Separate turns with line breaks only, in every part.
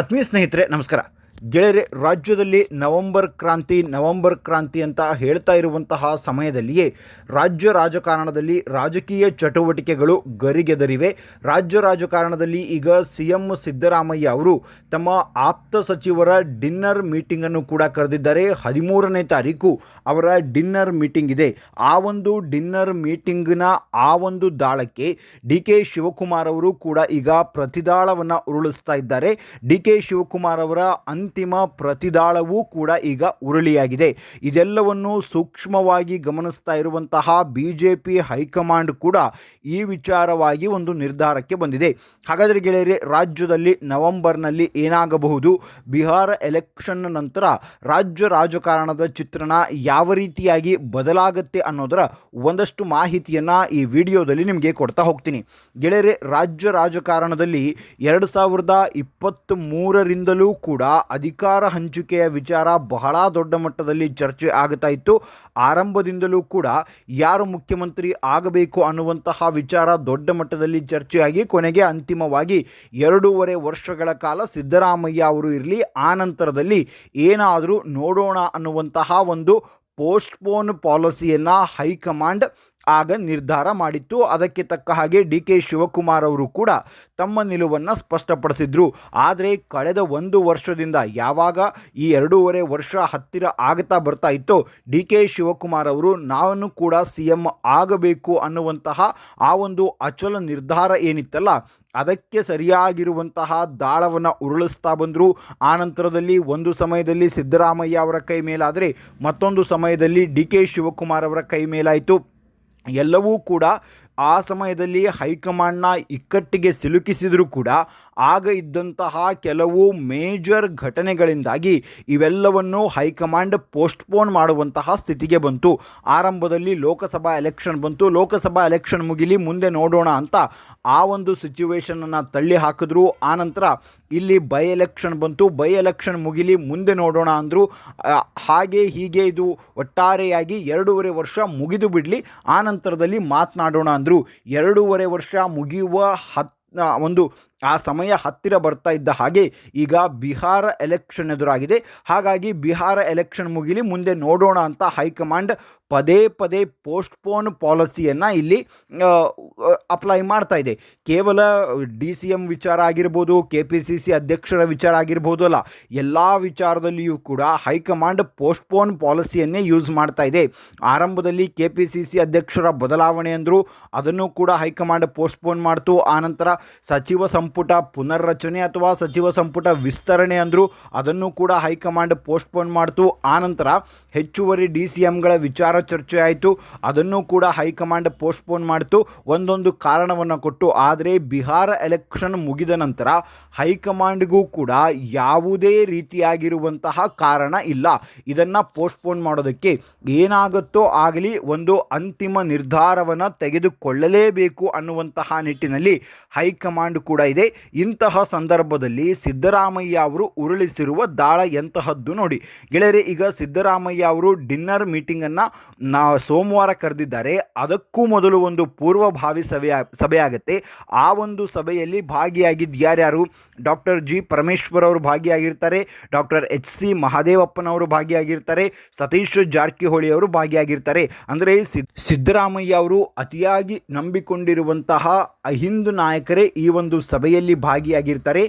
ಆತ್ಮೀಯ ಸ್ನೇಹಿತರೆ ನಮಸ್ಕಾರ. ಗೆಳೆಯರೆ, ರಾಜ್ಯದಲ್ಲಿ ನವೆಂಬರ್ ಕ್ರಾಂತಿ ನವೆಂಬರ್ ಕ್ರಾಂತಿ ಅಂತ ಹೇಳ್ತಾ ಇರುವಂತಹ ಸಮಯದಲ್ಲಿಯೇ ರಾಜ್ಯ ರಾಜಕಾರಣದಲ್ಲಿ ರಾಜಕೀಯ ಚಟುವಟಿಕೆಗಳು ಗರಿಗೆದರಿವೆ. ರಾಜ್ಯ ರಾಜಕಾರಣದಲ್ಲಿ ಈಗ ಸಿ ಎಂ ಸಿದ್ದರಾಮಯ್ಯ ಅವರು ತಮ್ಮ ಆಪ್ತ ಸಚಿವರ ಡಿನ್ನರ್ ಮೀಟಿಂಗನ್ನು ಕೂಡ ಕರೆದಿದ್ದಾರೆ. ಹದಿಮೂರನೇ ತಾರೀಕು ಅವರ ಡಿನ್ನರ್ ಮೀಟಿಂಗ್ ಇದೆ. ಆ ಒಂದು ಡಿನ್ನರ್ ಮೀಟಿಂಗ್ನ ಆ ಒಂದು ದಾಳಕ್ಕೆ ಡಿ ಕೆ ಶಿವಕುಮಾರ್ ಅವರು ಕೂಡ ಈಗ ಪ್ರತಿದಾಳವನ್ನು ಉರುಳಿಸ್ತಾ ಇದ್ದಾರೆ. ಡಿ ಕೆ ಶಿವಕುಮಾರ್ ಅವರ ಅಂತಿಮ ಪ್ರತಿದಾಳವೂ ಕೂಡ ಈಗ ಉರುಳಿಯಾಗಿದೆ. ಇದೆಲ್ಲವನ್ನು ಸೂಕ್ಷ್ಮವಾಗಿ ಗಮನಿಸ್ತಾ ಇರುವಂತಹ ಬಿ ಜೆ ಪಿ ಹೈಕಮಾಂಡ್ ಕೂಡ ಈ ವಿಚಾರವಾಗಿ ಒಂದು ನಿರ್ಧಾರಕ್ಕೆ ಬಂದಿದೆ. ಹಾಗಾದರೆ ಗೆಳೆಯರೆ, ರಾಜ್ಯದಲ್ಲಿ ನವೆಂಬರ್ನಲ್ಲಿ ಏನಾಗಬಹುದು? ಬಿಹಾರ ಎಲೆಕ್ಷನ್ ನಂತರ ರಾಜ್ಯ ರಾಜಕಾರಣದ ಚಿತ್ರಣ ಯಾವ ರೀತಿಯಾಗಿ ಬದಲಾಗುತ್ತೆ ಅನ್ನೋದರ ಒಂದಷ್ಟು ಮಾಹಿತಿಯನ್ನು ಈ ವಿಡಿಯೋದಲ್ಲಿ ನಿಮಗೆ ಕೊಡ್ತಾ ಹೋಗ್ತೀನಿ. ಗೆಳೆಯರೆ, ರಾಜ್ಯ ರಾಜಕಾರಣದಲ್ಲಿ ಎರಡು ಸಾವಿರದ ಇಪ್ಪತ್ತ್ ಮೂರರಿಂದಲೂ ಕೂಡ ಅಧಿಕಾರ ಹಂಚಿಕೆಯ ವಿಚಾರ ಬಹಳ ದೊಡ್ಡ ಮಟ್ಟದಲ್ಲಿ ಚರ್ಚೆ ಆಗ್ತಾ ಇತ್ತು. ಆರಂಭದಿಂದಲೂ ಕೂಡ ಯಾರು ಮುಖ್ಯಮಂತ್ರಿ ಆಗಬೇಕು ಅನ್ನುವಂತಹ ವಿಚಾರ ದೊಡ್ಡ ಮಟ್ಟದಲ್ಲಿ ಚರ್ಚೆಯಾಗಿ, ಕೊನೆಗೆ ಅಂತಿಮವಾಗಿ ಎರಡೂವರೆ ವರ್ಷಗಳ ಕಾಲ ಸಿದ್ದರಾಮಯ್ಯ ಅವರು ಇರಲಿ, ಆ ನಂತರದಲ್ಲಿ ಏನಾದರೂ ನೋಡೋಣ ಅನ್ನುವಂತಹ ಒಂದು ಪೋಸ್ಟ್ಪೋನ್ ಪಾಲಿಸಿಯನ್ನು ಹೈಕಮಾಂಡ್ ಆಗ ನಿರ್ಧಾರ ಮಾಡಿತ್ತು. ಅದಕ್ಕೆ ತಕ್ಕ ಹಾಗೆ ಡಿ ಕೆ ಶಿವಕುಮಾರ್ ಅವರು ಕೂಡ ತಮ್ಮ ನಿಲುವನ್ನು ಸ್ಪಷ್ಟಪಡಿಸಿದ್ರು. ಆದರೆ ಕಳೆದ ಒಂದು ವರ್ಷದಿಂದ ಯಾವಾಗ ಈ ಎರಡೂವರೆ ವರ್ಷ ಹತ್ತಿರ ಆಗ್ತಾ ಬರ್ತಾ ಇತ್ತೋ, ಡಿ ಕೆ ಶಿವಕುಮಾರ್ ಅವರು ನಾನು ಕೂಡ ಸಿ ಎಂ ಆಗಬೇಕು ಅನ್ನುವಂತಹ ಆ ಒಂದು ಅಚಲ ನಿರ್ಧಾರ ಏನಿತ್ತಲ್ಲ, ಅದಕ್ಕೆ ಸರಿಯಾಗಿರುವಂತಹ ದಾಳವನ್ನು ಉರುಳಿಸ್ತಾ ಬಂದರು. ಆ ನಂತರದಲ್ಲಿ ಒಂದು ಸಮಯದಲ್ಲಿ ಸಿದ್ದರಾಮಯ್ಯ ಅವರ ಕೈ ಮೇಲಾದರೆ ಮತ್ತೊಂದು ಸಮಯದಲ್ಲಿ ಡಿ ಕೆ ಶಿವಕುಮಾರ್ ಅವರ ಕೈ ಮೇಲಾಯಿತು. ಎಲ್ಲವೂ ಕೂಡ ಆ ಸಮಯದಲ್ಲಿ ಹೈಕಮಾಂಡ್ನ ಇಕ್ಕಟ್ಟಿಗೆ ಸಿಲುಕಿಸಿದರೂ ಕೂಡ ಆಗ ಇದ್ದಂತಹ ಕೆಲವು ಮೇಜರ್ ಘಟನೆಗಳಿಂದಾಗಿ ಇವೆಲ್ಲವನ್ನು ಹೈಕಮಾಂಡ್ ಪೋಸ್ಟ್ಪೋನ್ ಮಾಡುವಂತಹ ಸ್ಥಿತಿಗೆ ಬಂತು. ಆರಂಭದಲ್ಲಿ ಲೋಕಸಭಾ ಎಲೆಕ್ಷನ್ ಬಂತು. ಲೋಕಸಭಾ ಎಲೆಕ್ಷನ್ ಮುಗಿಲಿ, ಮುಂದೆ ನೋಡೋಣ ಅಂತ ಆ ಒಂದು ಸಿಚುವೇಶನನ್ನು ತಳ್ಳಿ ಹಾಕಿದ್ರು. ಆನಂತರ ಇಲ್ಲಿ ಬೈ ಎಲೆಕ್ಷನ್ ಬಂತು. ಬೈ ಎಲೆಕ್ಷನ್ ಮುಗಿಲಿ ಮುಂದೆ ನೋಡೋಣ ಅಂದರು. ಹಾಗೆ ಹೀಗೆ ಇದು ಒಟ್ಟಾರೆಯಾಗಿ ಎರಡೂವರೆ ವರ್ಷ ಮುಗಿದು ಬಿಡಲಿ. ಆ ನಂತರದಲ್ಲಿ ಮಾತನಾಡೋಣ ಅಂದರು. ಎರಡೂವರೆ ವರ್ಷ ಮುಗಿಯುವ ಹತ್ ಒಂದು ಆ ಸಮಯ ಹತ್ತಿರ ಬರ್ತಾ ಇದ್ದ ಹಾಗೆ ಈಗ ಬಿಹಾರ ಎಲೆಕ್ಷನ್ ಎದುರಾಗಿದೆ. ಹಾಗಾಗಿ ಬಿಹಾರ ಎಲೆಕ್ಷನ್ ಮುಗಿಲಿ ಮುಂದೆ ನೋಡೋಣ ಅಂತ ಹೈಕಮಾಂಡ್ ಪದೇ ಪದೇ ಪೋಸ್ಟ್ಪೋನ್ ಪಾಲಿಸಿಯನ್ನು ಇಲ್ಲಿ ಅಪ್ಲೈ ಮಾಡ್ತಾ ಇದೆ. ಕೇವಲ ಡಿ ಸಿ ಎಂ ವಿಚಾರ ಆಗಿರ್ಬೋದು ಕೆ ಪಿ ಸಿ ಸಿ ಅಧ್ಯಕ್ಷರ ವಿಚಾರ ಆಗಿರ್ಬೋದು ಅಲ್ಲ, ಎಲ್ಲ ವಿಚಾರದಲ್ಲಿಯೂ ಕೂಡ ಹೈಕಮಾಂಡ್ ಪೋಸ್ಟ್ಪೋನ್ ಪಾಲಿಸಿಯನ್ನೇ ಯೂಸ್ ಮಾಡ್ತಾ ಇದೆ. ಆರಂಭದಲ್ಲಿ ಕೆ ಪಿ ಸಿ ಸಿ ಅಧ್ಯಕ್ಷರ ಬದಲಾವಣೆ ಅಂದರು ಅದನ್ನು ಕೂಡ ಹೈಕಮಾಂಡ್ ಪೋಸ್ಟ್ಪೋನ್ ಮಾಡ್ತು. ಆನಂತರ ಸಚಿವ ಪುನರ್ರಚನೆ ಅಥವಾ ಸಚಿವ ಸಂಪುಟ ವಿಸ್ತರಣೆ ಅಂದರು ಅದನ್ನು ಕೂಡ ಹೈಕಮಾಂಡ್ ಪೋಸ್ಟ್ಪೋನ್ ಮಾಡ್ತು. ಆನಂತರ ಹೆಚ್ಚುವರಿ ಡಿ ಸಿ ಎಂಗಳ ವಿಚಾರ ಚರ್ಚೆ ಆಯಿತು. ಅದನ್ನು ಕೂಡ ಹೈಕಮಾಂಡ್ ಪೋಸ್ಟ್ಪೋನ್ ಮಾಡಿತು. ಒಂದೊಂದು ಕಾರಣವನ್ನು ಕೊಟ್ಟು. ಆದರೆ ಬಿಹಾರ ಎಲೆಕ್ಷನ್ ಮುಗಿದ ನಂತರ ಹೈಕಮಾಂಡ್ಗೂ ಕೂಡ ಯಾವುದೇ ರೀತಿಯಾಗಿರುವಂತಹ ಕಾರಣ ಇಲ್ಲ. ಇದನ್ನು ಪೋಸ್ಟ್ಪೋನ್ ಮಾಡೋದಕ್ಕೆ ಏನಾಗುತ್ತೋ ಆಗಲಿ ಒಂದು ಅಂತಿಮ ನಿರ್ಧಾರವನ್ನು ತೆಗೆದುಕೊಳ್ಳಲೇಬೇಕು ಅನ್ನುವಂತಹ ನಿಟ್ಟಿನಲ್ಲಿ ಹೈಕಮಾಂಡ್ ಕೂಡ ಇದೆ. ಇಂತಹ ಸಂದರ್ಭದಲ್ಲಿ ಸಿದ್ದರಾಮಯ್ಯ ಅವರು ಉರುಳಿಸಿರುವ ದಾಳ ಎಂತಹದ್ದು ನೋಡಿ. ಗೆಳೆಯರೆ, ಈಗ ಸಿದ್ದರಾಮಯ್ಯ ಅವರು ಡಿನ್ನರ್ ಮೀಟಿಂಗನ್ನು ನಾ ಸೋಮವಾರ ಕರೆದಿದ್ದಾರೆ. ಅದಕ್ಕೂ ಮೊದಲು ಒಂದು ಪೂರ್ವಭಾವಿ ಸಭೆಯ, ಸಭೆಯಾಗುತ್ತೆ. ಆ ಒಂದು ಸಭೆಯಲ್ಲಿ ಭಾಗಿಯಾಗಿದ್ದು ಯಾರ್ಯಾರು ಡಾಕ್ಟರ್ ಜಿ ಪರಮೇಶ್ವರ್ ಅವರು ಭಾಗಿಯಾಗಿರ್ತಾರೆ. ಡಾಕ್ಟರ್ ಎಚ್ ಸಿ ಮಹಾದೇವಪ್ಪನವರು ಭಾಗಿಯಾಗಿರ್ತಾರೆ. ಸತೀಶ್ ಜಾರಕಿಹೊಳಿ ಅವರು ಭಾಗಿಯಾಗಿರ್ತಾರೆ. ಅಂದರೆ ಸಿದ್ ಸಿದ್ದರಾಮಯ್ಯ ಅವರು ಅತಿಯಾಗಿ ನಂಬಿಕೊಂಡಿರುವಂತಹ ಹಿಂದೂ ನಾಯಕರೇ ಈ ಒಂದು ಸಭೆಯಲ್ಲಿ ಭಾಗಿಯಾಗಿರ್ತಾರೆ.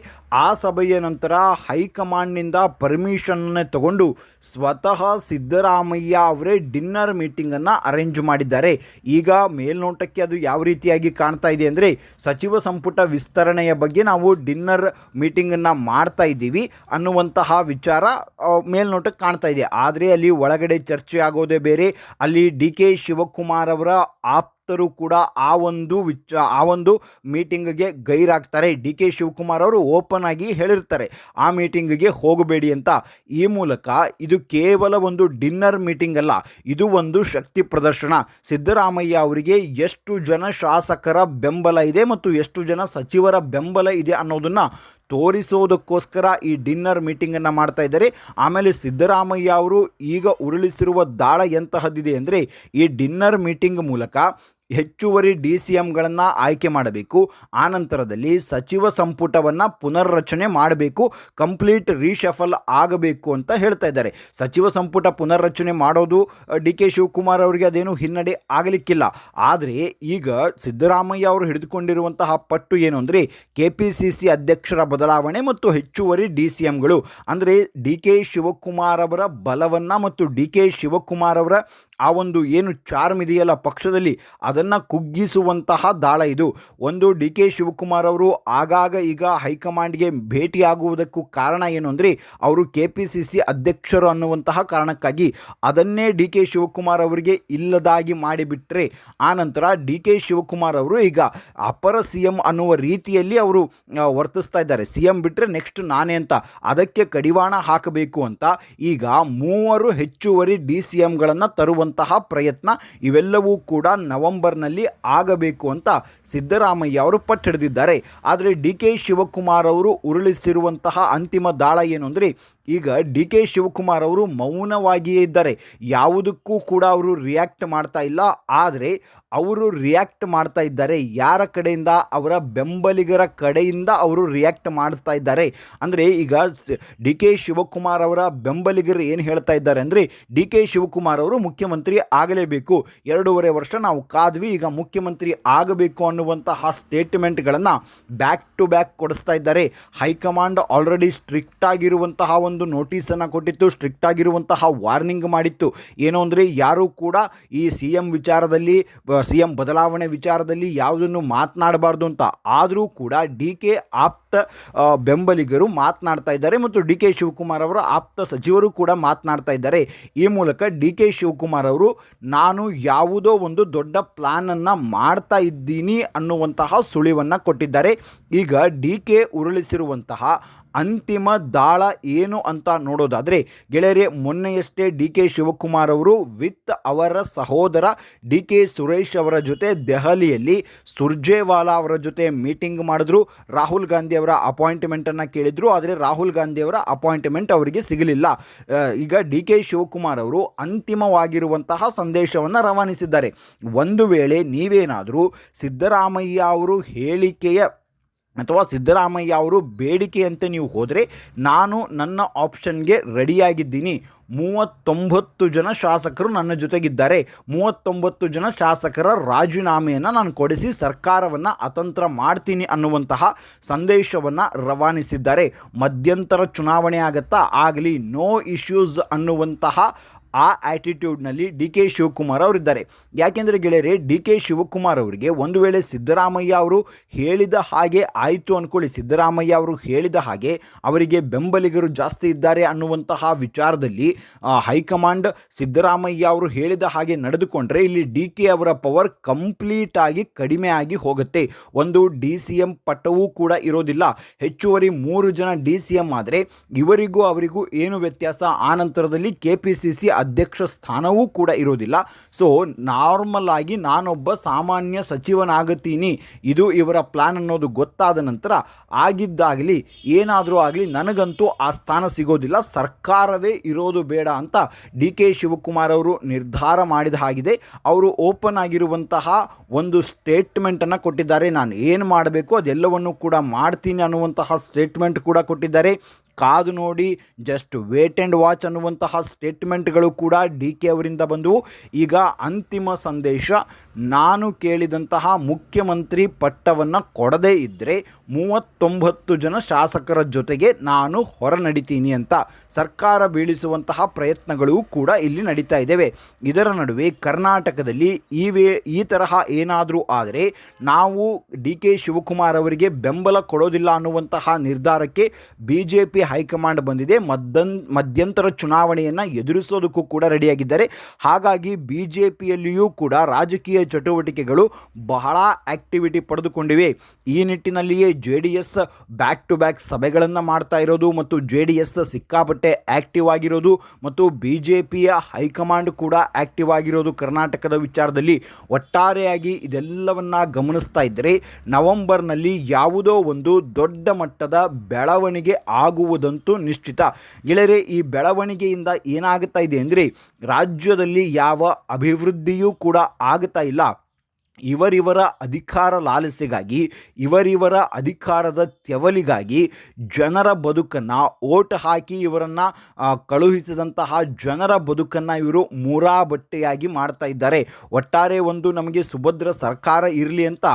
ಆ ಸಭೆಯ ನಂತರ ಹೈಕಮಾಂಡ್ನಿಂದ ಪರ್ಮಿಷನ್ನ ತಗೊಂಡು ಸ್ವತಃ ಸಿದ್ದರಾಮಯ್ಯ ಅವರೇ ಡಿನ್ನರ್ ಮೀಟಿಂಗನ್ನು ಅರೇಂಜ್ ಮಾಡಿದ್ದಾರೆ. ಈಗ ಮೇಲ್ನೋಟಕ್ಕೆ ಅದು ಯಾವ ರೀತಿಯಾಗಿ ಕಾಣ್ತಾ ಇದೆ ಅಂದರೆ ಸಚಿವ ಸಂಪುಟ ವಿಸ್ತರಣೆಯ ಬಗ್ಗೆ ನಾವು ಡಿನ್ನರ್ ಮೀಟಿಂಗನ್ನು ಮಾಡ್ತಾ ಇದ್ದೀವಿ ಅನ್ನುವಂತಹ ವಿಚಾರ ಮೇಲ್ನೋಟಕ್ಕೆ ಕಾಣ್ತಾ ಇದೆ. ಆದರೆ ಅಲ್ಲಿ ಒಳಗಡೆ ಚರ್ಚೆ ಆಗೋದೇ ಬೇರೆ. ಅಲ್ಲಿ ಡಿ ಕೆ ಶಿವಕುಮಾರ್ ಅವರ ಆಪ್ ಆಪ್ತರು ಕೂಡ ಆ ಒಂದು ವಿಚ, ಆ ಒಂದು ಮೀಟಿಂಗ್ಗೆ ಗೈರಾಗ್ತಾರೆ. ಡಿ ಕೆ ಶಿವಕುಮಾರ್ ಅವರು ಓಪನ್ ಆಗಿ ಹೇಳಿರ್ತಾರೆ, ಆ ಮೀಟಿಂಗ್ಗೆ ಹೋಗಬೇಡಿ ಅಂತ. ಈ ಮೂಲಕ ಇದು ಕೇವಲ ಒಂದು ಡಿನ್ನರ್ ಮೀಟಿಂಗ್ ಅಲ್ಲ, ಇದು ಒಂದು ಶಕ್ತಿ ಪ್ರದರ್ಶನ. ಸಿದ್ದರಾಮಯ್ಯ ಅವರಿಗೆ ಎಷ್ಟು ಜನ ಶಾಸಕರ ಬೆಂಬಲ ಇದೆ ಮತ್ತು ಎಷ್ಟು ಜನ ಸಚಿವರ ಬೆಂಬಲ ಇದೆ ಅನ್ನೋದನ್ನು ತೋರಿಸೋದಕ್ಕೋಸ್ಕರ ಈ ಡಿನ್ನರ್ ಮೀಟಿಂಗನ್ನು ಮಾಡ್ತಾ ಇದ್ದಾರೆ. ಆಮೇಲೆ ಸಿದ್ದರಾಮಯ್ಯ ಅವರು ಈಗ ಉರುಳಿಸಿರುವ ದಾಳ ಎಂತಹದ್ದಿದೆ ಅಂದರೆ ಈ ಡಿನ್ನರ್ ಮೀಟಿಂಗ್ ಮೂಲಕ ಹೆಚ್ಚುವರಿ ಡಿ ಸಿ ಎಂಗಳನ್ನು ಆಯ್ಕೆ ಮಾಡಬೇಕು. ಆನಂತರದಲ್ಲಿ ಸಚಿವ ಸಂಪುಟವನ್ನು ಪುನರ್ರಚನೆ ಮಾಡಬೇಕು. ಕಂಪ್ಲೀಟ್ ರೀಶಫಲ್ ಆಗಬೇಕು ಅಂತ ಹೇಳ್ತಾ ಇದ್ದಾರೆ. ಸಚಿವ ಸಂಪುಟ ಪುನರ್ರಚನೆ ಮಾಡೋದು ಡಿ ಕೆ ಶಿವಕುಮಾರ್ ಅವರಿಗೆ ಅದೇನು ಹಿನ್ನಡೆ ಆಗಲಿಕ್ಕಿಲ್ಲ. ಆದರೆ ಈಗ ಸಿದ್ದರಾಮಯ್ಯ ಅವರು ಹಿಡಿದುಕೊಂಡಿರುವಂತಹ ಪಟ್ಟು ಏನು ಅಂದರೆ, ಕೆ ಪಿ ಸಿ ಸಿ ಅಧ್ಯಕ್ಷರ ಬದಲಾವಣೆ ಮತ್ತು ಹೆಚ್ಚುವರಿ ಡಿ ಸಿ ಎಂಗಳು ಅಂದರೆ ಡಿ ಕೆ ಶಿವಕುಮಾರ್ ಅವರ ಬಲವನ್ನು ಮತ್ತು ಡಿ ಕೆ ಶಿವಕುಮಾರ್ ಅವರ ಆ ಒಂದು ಏನು ಚಾರ್ಮ್ ಇದೆಯಲ್ಲ ಪಕ್ಷದಲ್ಲಿ ಅದನ್ನು ಕುಗ್ಗಿಸುವಂತಹ ದಾಳ ಇದು. ಒಂದು ಡಿ ಕೆ ಶಿವಕುಮಾರ್ ಅವರು ಆಗಾಗ ಈಗ ಹೈಕಮಾಂಡ್ಗೆ ಭೇಟಿಯಾಗುವುದಕ್ಕೂ ಕಾರಣ ಏನು ಅಂದರೆ, ಅವರು ಕೆ ಪಿ ಸಿ ಸಿ ಅಧ್ಯಕ್ಷರು ಅನ್ನುವಂತಹ ಕಾರಣಕ್ಕಾಗಿ ಅದನ್ನೇ ಡಿ ಕೆ ಶಿವಕುಮಾರ್ ಅವರಿಗೆ ಇಲ್ಲದಾಗಿ ಮಾಡಿಬಿಟ್ರೆ ಆನಂತರ ಡಿ ಕೆ ಶಿವಕುಮಾರ್ ಅವರು ಈಗ ಅಪರ ಸಿ ಎಂ ಅನ್ನುವ ರೀತಿಯಲ್ಲಿ ಅವರು ವರ್ತಿಸ್ತಾ ಇದ್ದಾರೆ. ಸಿ ಎಂ ಬಿಟ್ಟರೆ ನೆಕ್ಸ್ಟ್ ನಾನೇ ಅಂತ. ಅದಕ್ಕೆ ಕಡಿವಾಣ ಹಾಕಬೇಕು ಅಂತ ಈಗ ಮೂವರು ಹೆಚ್ಚುವರಿ ಡಿ ಸಿ ಎಂಗಳನ್ನು ತರುವಂತಹ ಪ್ರಯತ್ನ ಇವೆಲ್ಲವೂ ಕೂಡ ನವೆಂಬರ್ನಲ್ಲಿ ಆಗಬೇಕು ಅಂತ ಸಿದ್ದರಾಮಯ್ಯ ಅವರು ಪಟ್ಟಿಡಿದಿದ್ದಾರೆ ಆದರೆ ಡಿ ಕೆ ಶಿವಕುಮಾರ್ ಅವರು ಉರುಳಿಸಿರುವಂತಹ ಅಂತಿಮ ದಾಳ ಏನು ಅಂದರೆ ಈಗ ಡಿ ಕೆ ಶಿವಕುಮಾರ್ ಅವರು ಮೌನವಾಗಿಯೇ ಇದ್ದಾರೆ. ಯಾವುದಕ್ಕೂ ಕೂಡ ಅವರು ರಿಯಾಕ್ಟ್ ಮಾಡ್ತಾ ಇಲ್ಲ. ಆದರೆ ಅವರು ರಿಯಾಕ್ಟ್ ಮಾಡ್ತಾ ಇದ್ದಾರೆ. ಯಾರ ಕಡೆಯಿಂದ? ಅವರ ಬೆಂಬಲಿಗರ ಕಡೆಯಿಂದ ಅವರು ರಿಯಾಕ್ಟ್ ಮಾಡ್ತಾ ಇದ್ದಾರೆ. ಅಂದರೆ ಈಗ ಡಿ ಕೆ ಶಿವಕುಮಾರ್ ಅವರ ಬೆಂಬಲಿಗರು ಏನು ಹೇಳ್ತಾ ಇದ್ದಾರೆ ಅಂದರೆ ಡಿ ಕೆ ಶಿವಕುಮಾರ್ ಅವರು ಮುಖ್ಯಮಂತ್ರಿ ಆಗಲೇಬೇಕು. ಎರಡೂವರೆ ವರ್ಷ ನಾವು ಕಾದ್ವಿ, ಈಗ ಮುಖ್ಯಮಂತ್ರಿ ಆಗಬೇಕು ಅನ್ನುವಂತಹ ಸ್ಟೇಟ್ಮೆಂಟ್ಗಳನ್ನು ಬ್ಯಾಕ್ ಟು ಬ್ಯಾಕ್ ಕೊಡಿಸ್ತಾ ಇದ್ದಾರೆ. ಹೈಕಮಾಂಡ್ ಆಲ್ರೆಡಿ ಸ್ಟ್ರಿಕ್ಟ್ ಆಗಿರುವಂತಹ ಒಂದು ನೋಟಿಸನ್ನು ಕೊಟ್ಟಿತ್ತು ಸ್ಟ್ರಿಕ್ಟ್ ಆಗಿರುವಂತಹ ವಾರ್ನಿಂಗ್ ಮಾಡಿತ್ತು. ಏನು ಅಂದರೆ ಯಾರೂ ಕೂಡ ಈ ಸಿ ಎಂ ವಿಚಾರದಲ್ಲಿ ಸಿ ಎಂ ಬದಲಾವಣೆ ವಿಚಾರದಲ್ಲಿ ಯಾವುದನ್ನು ಮಾತನಾಡಬಾರ್ದು ಅಂತ. ಆದರೂ ಕೂಡ ಡಿ ಕೆ ಆಪ್ತ ಬೆಂಬಲಿಗರು ಮಾತನಾಡ್ತಾ ಇದ್ದಾರೆ ಮತ್ತು ಡಿ ಕೆ ಶಿವಕುಮಾರ್ ಅವರು ಆಪ್ತ ಸಚಿವರು ಕೂಡ ಮಾತನಾಡ್ತಾ ಇದ್ದಾರೆ. ಈ ಮೂಲಕ ಡಿ ಕೆ ಶಿವಕುಮಾರ್ ಅವರು, ನಾನು ಯಾವುದೋ ಒಂದು ದೊಡ್ಡ ಪ್ಲಾನನ್ನು ಮಾಡ್ತಾ ಇದ್ದೀನಿ ಅನ್ನುವಂತಹ ಸುಳಿವನ್ನು ಕೊಟ್ಟಿದ್ದಾರೆ. ಈಗ ಡಿ ಕೆ ಉರುಳಿಸಿರುವಂತಹ ಅಂತಿಮ ದಾಳ ಏನು ಅಂತ ನೋಡೋದಾದರೆ ಗೆಳೆಯರೇ, ಮೊನ್ನೆಯಷ್ಟೇ ಡಿ ಕೆ ಶಿವಕುಮಾರ್ ಅವರು ವಿತ್ ಅವರ ಸಹೋದರ ಡಿ ಕೆ ಸುರೇಶ್ ಅವರ ಜೊತೆ ದೆಹಲಿಯಲ್ಲಿ ಸುರ್ಜೇವಾಲಾ ಅವರ ಜೊತೆ ಮೀಟಿಂಗ್ ಮಾಡಿದ್ರು. ರಾಹುಲ್ ಗಾಂಧಿ ಅವರ ಅಪಾಯಿಂಟ್ಮೆಂಟನ್ನು ಕೇಳಿದ್ರು. ಆದರೆ ರಾಹುಲ್ ಗಾಂಧಿ ಅವರ ಅಪಾಯಿಂಟ್ಮೆಂಟ್ ಅವರಿಗೆ ಸಿಗಲಿಲ್ಲ. ಈಗ ಡಿ ಕೆ ಶಿವಕುಮಾರ್ ಅವರು ಅಂತಿಮವಾಗಿರುವಂತಹ ಸಂದೇಶವನ್ನು ರವಾನಿಸಿದ್ದಾರೆ. ಒಂದು ವೇಳೆ ನೀವೇನಾದರೂ ಸಿದ್ದರಾಮಯ್ಯ ಅವರು ಹೇಳಿಕೆಯ ಅಥವಾ ಸಿದ್ದರಾಮಯ್ಯ ಅವರು ಬೇಡಿಕೆಯಂತೆ ನೀವು ಹೋದರೆ ನಾನು ನನ್ನ ಆಪ್ಷನ್ಗೆ ರೆಡಿಯಾಗಿದ್ದೀನಿ. ಮೂವತ್ತೊಂಬತ್ತು ಜನ ಶಾಸಕರು ನನ್ನ ಜೊತೆಗಿದ್ದಾರೆ. ಮೂವತ್ತೊಂಬತ್ತು ಜನ ಶಾಸಕರ ರಾಜೀನಾಮೆಯನ್ನು ನಾನು ಕೊಡಿಸಿ ಸರ್ಕಾರವನ್ನು ಅತಂತ್ರ ಮಾಡ್ತೀನಿ ಅನ್ನುವಂತಹ ಸಂದೇಶವನ್ನು ರವಾನಿಸಿದ್ದಾರೆ. ಮಧ್ಯಂತರ ಚುನಾವಣೆ ಆಗತ್ತಾ? ಆಗಲಿ ನೋ ಇಶ್ಯೂಸ್ ಅನ್ನುವಂತಹ ಆ ಆ್ಯಟಿಟ್ಯೂಡ್ನಲ್ಲಿ ಡಿ ಕೆ ಶಿವಕುಮಾರ್ ಅವರಿದ್ದಾರೆ. ಯಾಕೆಂದರೆ ಗೆಳೆಯರೆ, ಡಿ ಕೆ ಶಿವಕುಮಾರ್ ಅವರಿಗೆ ಒಂದು ವೇಳೆ ಸಿದ್ದರಾಮಯ್ಯ ಅವರು ಹೇಳಿದ ಹಾಗೆ ಆಯಿತು ಅಂದ್ಕೊಳ್ಳಿ ಸಿದ್ದರಾಮಯ್ಯ ಅವರು ಹೇಳಿದ ಹಾಗೆ ಅವರಿಗೆ ಬೆಂಬಲಿಗರು ಜಾಸ್ತಿ ಇದ್ದಾರೆ ಅನ್ನುವಂತಹ ವಿಚಾರದಲ್ಲಿ ಹೈಕಮಾಂಡ್ ಸಿದ್ದರಾಮಯ್ಯ ಅವರು ಹೇಳಿದ ಹಾಗೆ ನಡೆದುಕೊಂಡ್ರೆ ಇಲ್ಲಿ ಡಿ ಕೆ ಅವರ ಪವರ್ ಕಂಪ್ಲೀಟ್ ಆಗಿ ಕಡಿಮೆ ಆಗಿ ಹೋಗುತ್ತೆ. ಒಂದು ಡಿ ಸಿ ಎಂ ಪಟ್ಟವೂ ಕೂಡ ಇರೋದಿಲ್ಲ. ಹೆಚ್ಚುವರಿ ಮೂರು ಜನ ಡಿ ಸಿ ಎಂ ಆದರೆ ಇವರಿಗೂ ಅವರಿಗೂ ಏನು ವ್ಯತ್ಯಾಸ? ಆ ನಂತರದಲ್ಲಿ ಕೆ ಪಿ ಸಿ ಸಿ ಅಧ್ಯಕ್ಷ ಸ್ಥಾನವೂ ಕೂಡ ಇರೋದಿಲ್ಲ. ಸೊ ನಾರ್ಮಲ್ ಆಗಿ ನಾನೊಬ್ಬ ಸಾಮಾನ್ಯ ಸಚಿವನಾಗುತ್ತೀನಿ ಇದು ಇವರ ಪ್ಲಾನ್ ಅನ್ನೋದು ಗೊತ್ತಾದ ನಂತರ ಆಗಿದ್ದಾಗಲಿ, ಏನಾದರೂ ಆಗಲಿ ನನಗಂತೂ ಆ ಸ್ಥಾನ ಸಿಗೋದಿಲ್ಲ. ಸರ್ಕಾರವೇ ಇರೋದು ಬೇಡ ಅಂತ ಡಿ ಕೆ ಶಿವಕುಮಾರ್ ಅವರು ನಿರ್ಧಾರ ಮಾಡಿದ ಹಾಗಿದೆ. ಅವರು ಓಪನ್ ಆಗಿರುವಂತಹ ಒಂದು ಸ್ಟೇಟ್ಮೆಂಟನ್ನು ಕೊಟ್ಟಿದ್ದಾರೆ. ನಾನು ಏನು ಮಾಡಬೇಕು ಅದೆಲ್ಲವನ್ನು ಕೂಡ ಮಾಡ್ತೀನಿ ಅನ್ನುವಂತಹ ಸ್ಟೇಟ್ಮೆಂಟ್ ಕೂಡ ಕೊಟ್ಟಿದ್ದಾರೆ. ಕಾದು ನೋಡಿ ಜಸ್ಟ್ ವೇಟ್ ಆ್ಯಂಡ್ ವಾಚ್ ಅನ್ನುವಂತಹ ಸ್ಟೇಟ್ಮೆಂಟ್ಗಳು ಕೂಡ ಡಿ ಕೆ ಅವರಿಂದ ಬಂದವು. ಈಗ ಅಂತಿಮ ಸಂದೇಶ, ನಾನು ಕೇಳಿದಂತಹ ಮುಖ್ಯಮಂತ್ರಿ ಪಟ್ಟವನ್ನು ಕೊಡದೇ ಇದ್ದರೆ ಮೂವತ್ತೊಂಬತ್ತು ಜನ ಶಾಸಕರ ಜೊತೆಗೆ ನಾನು ಹೊರ ನಡಿತೀನಿ ಅಂತ ಸರ್ಕಾರ ಬೀಳಿಸುವಂತಹ ಪ್ರಯತ್ನಗಳು ಕೂಡ ಇಲ್ಲಿ ನಡೀತಾ ಇದ್ದೇವೆ. ಇದರ ನಡುವೆ ಕರ್ನಾಟಕದಲ್ಲಿ ಈ ವೇ, ಈ ತರಹ ಏನಾದರೂ ಆದರೆ ನಾವು ಡಿ ಕೆ ಶಿವಕುಮಾರ್ ಅವರಿಗೆ ಬೆಂಬಲ ಕೊಡೋದಿಲ್ಲ ಅನ್ನುವಂತಹ ನಿರ್ಧಾರಕ್ಕೆ ಬಿ ಜೆ ಪಿ ಹೈಕಮಾಂಡ್ ಬಂದಿದೆ. ಮದ್ದನ್, ಮಧ್ಯಂತರ ಚುನಾವಣೆಯನ್ನು ಎದುರಿಸೋದಕ್ಕೂ ಕೂಡ ರೆಡಿಯಾಗಿದ್ದಾರೆ. ಹಾಗಾಗಿ ಬಿ ಜೆ ಪಿಯಲ್ಲಿಯೂ ಕೂಡ ರಾಜಕೀಯ ಚಟುವಟಿಕೆಗಳು ಬಹಳ ಆಕ್ಟಿವಿಟಿ ಪಡೆದುಕೊಂಡಿವೆ. ಈ ನಿಟ್ಟಿನಲ್ಲಿಯೇ J D S back to back ಸಭೆಗಳನ್ನು ಮಾಡ್ತಾ ಇರೋದು ಮತ್ತು ಜೆ ಡಿ ಎಸ್ ಸಿಕ್ಕಾಪಟ್ಟೆ ಆಕ್ಟಿವ್ ಆಗಿರೋದು ಮತ್ತು ಬಿ ಜೆ ಪಿಯ ಹೈಕಮಾಂಡ್ ಕೂಡ ಆಕ್ಟಿವ್ ಆಗಿರೋದು ಕರ್ನಾಟಕದ ವಿಚಾರದಲ್ಲಿ ಒಟ್ಟಾರೆಯಾಗಿ ಇದೆಲ್ಲವನ್ನು ಗಮನಿಸ್ತಾ ಇದ್ದರೆ ನವೆಂಬರ್ನಲ್ಲಿ ಯಾವುದೋ ಒಂದು ದೊಡ್ಡ ಮಟ್ಟದ ಬೆಳವಣಿಗೆ ಆಗುವುದಂತೂ ನಿಶ್ಚಿತ. ಗೆಳೆಯರೆ ಈ ಬೆಳವಣಿಗೆಯಿಂದ ಏನಾಗುತ್ತಾ ಇದೆ ಅಂದರೆ ರಾಜ್ಯದಲ್ಲಿ ಯಾವ ಅಭಿವೃದ್ಧಿಯೂ ಕೂಡ ಆಗುತ್ತಾ ಇಲ್ಲ. ಇವರಿವರ ಅಧಿಕಾರ ಲಾಲಸೆಗಾಗಿ, ಇವರಿವರ ಅಧಿಕಾರದ ತೆವಲಿಗಾಗಿ ಜನರ ಬದುಕನ್ನು ಓಟ್ ಹಾಕಿ ಇವರನ್ನು ಕಳುಹಿಸಿದಂತಹ ಜನರ ಬದುಕನ್ನು ಇವರು ಮೂರಾಬಟ್ಟೆಯಾಗಿ ಮಾಡ್ತಾ ಇದ್ದಾರೆ. ಒಟ್ಟಾರೆ ಒಂದು ನಮಗೆ ಸುಭದ್ರ ಸರ್ಕಾರ ಇರಲಿ ಅಂತ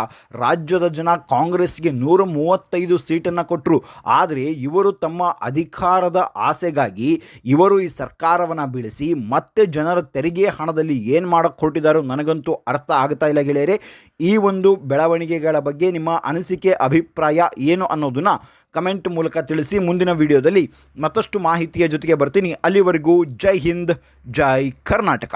ರಾಜ್ಯದ ಜನ ಕಾಂಗ್ರೆಸ್ಗೆ ನೂರ ಮೂವತ್ತೈದು ಸೀಟನ್ನು ಕೊಟ್ಟರು ಆದರೆ ಇವರು ತಮ್ಮ ಅಧಿಕಾರದ ಆಸೆಗಾಗಿ ಇವರು ಈ ಸರ್ಕಾರವನ್ನು ಬೀಳಿಸಿ ಮತ್ತೆ ಜನರ ತೆರಿಗೆ ಹಣದಲ್ಲಿ ಏನು ಮಾಡಕ್ಕೆ ಹೊರಟಿದ್ದಾರೋ ನನಗಂತೂ ಅರ್ಥ ಆಗ್ತಾ ಇಲ್ಲ ಗೆಳೆಯರೆ. ಈ ಒಂದು ಬೆಳವಣಿಗೆಗಳ ಬಗ್ಗೆ ನಿಮ್ಮ ಅನಿಸಿಕೆ, ಅಭಿಪ್ರಾಯ ಏನು ಅನ್ನೋದನ್ನು ಕಮೆಂಟ್ ಮೂಲಕ ತಿಳಿಸಿ. ಮುಂದಿನ ವಿಡಿಯೋದಲ್ಲಿ ಮತ್ತಷ್ಟು ಮಾಹಿತಿಯ ಜೊತೆಗೆ ಬರ್ತೀನಿ. ಅಲ್ಲಿವರೆಗೂ ಜೈ ಹಿಂದ್, ಜೈ ಕರ್ನಾಟಕ.